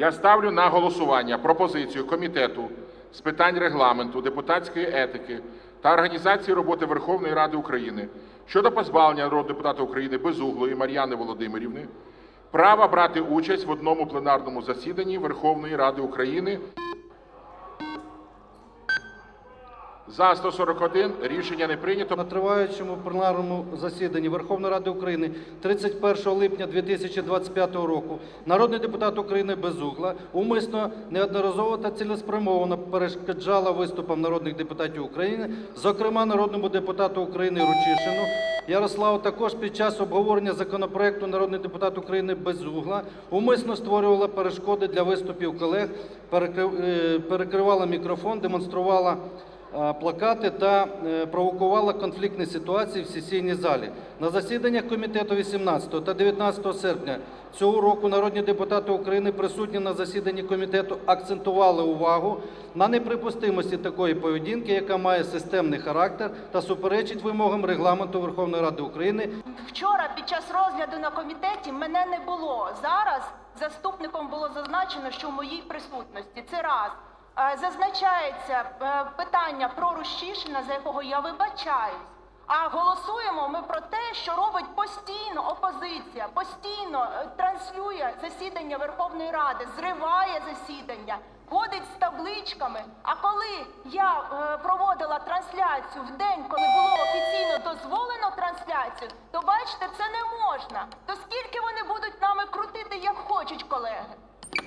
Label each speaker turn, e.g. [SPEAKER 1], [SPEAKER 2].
[SPEAKER 1] Я ставлю на голосування пропозицію Комітету з питань регламенту, депутатської етики та організації роботи Верховної Ради України щодо позбавлення народного депутата України Безуглої Мар'яни Володимирівни права брати участь в одному пленарному засіданні Верховної Ради України. За 141 рішення не прийнято.
[SPEAKER 2] На триваючому пленарному засіданні Верховної Ради України 31 липня 2025 року народний депутат України Безугла умисно неодноразово та цілеспрямовано перешкоджала виступам народних депутатів України, зокрема народному депутату України Ручишину. Ярославу також під час обговорення законопроекту народний депутат України Безугла умисно створювала перешкоди для виступів колег, е, перекривала мікрофон, демонструвала плакати та е, провокувала конфліктні ситуації в сесійній залі. На засіданнях комітету 18 та 19 серпня цього року народні депутати України, присутні на засіданні комітету, акцентували увагу на неприпустимості такої поведінки, яка має системний характер та суперечить вимогам регламенту Верховної Ради України
[SPEAKER 3] Вчора під час розгляду на комітеті мене не було. Зараз заступником було зазначено, що в моїй присутності це раз. Е, Зазначається е, питання про Рущишина, за якого я вибачаюсь. А голосуємо ми про те, що робить постійно опозиція, постійно е, транслює засідання Верховної Ради, зриває засідання, ходить з табличками. А коли я проводила трансляцію в день, коли було офіційно дозволено трансляцію, то бачите, це не можна. То скільки вони будуть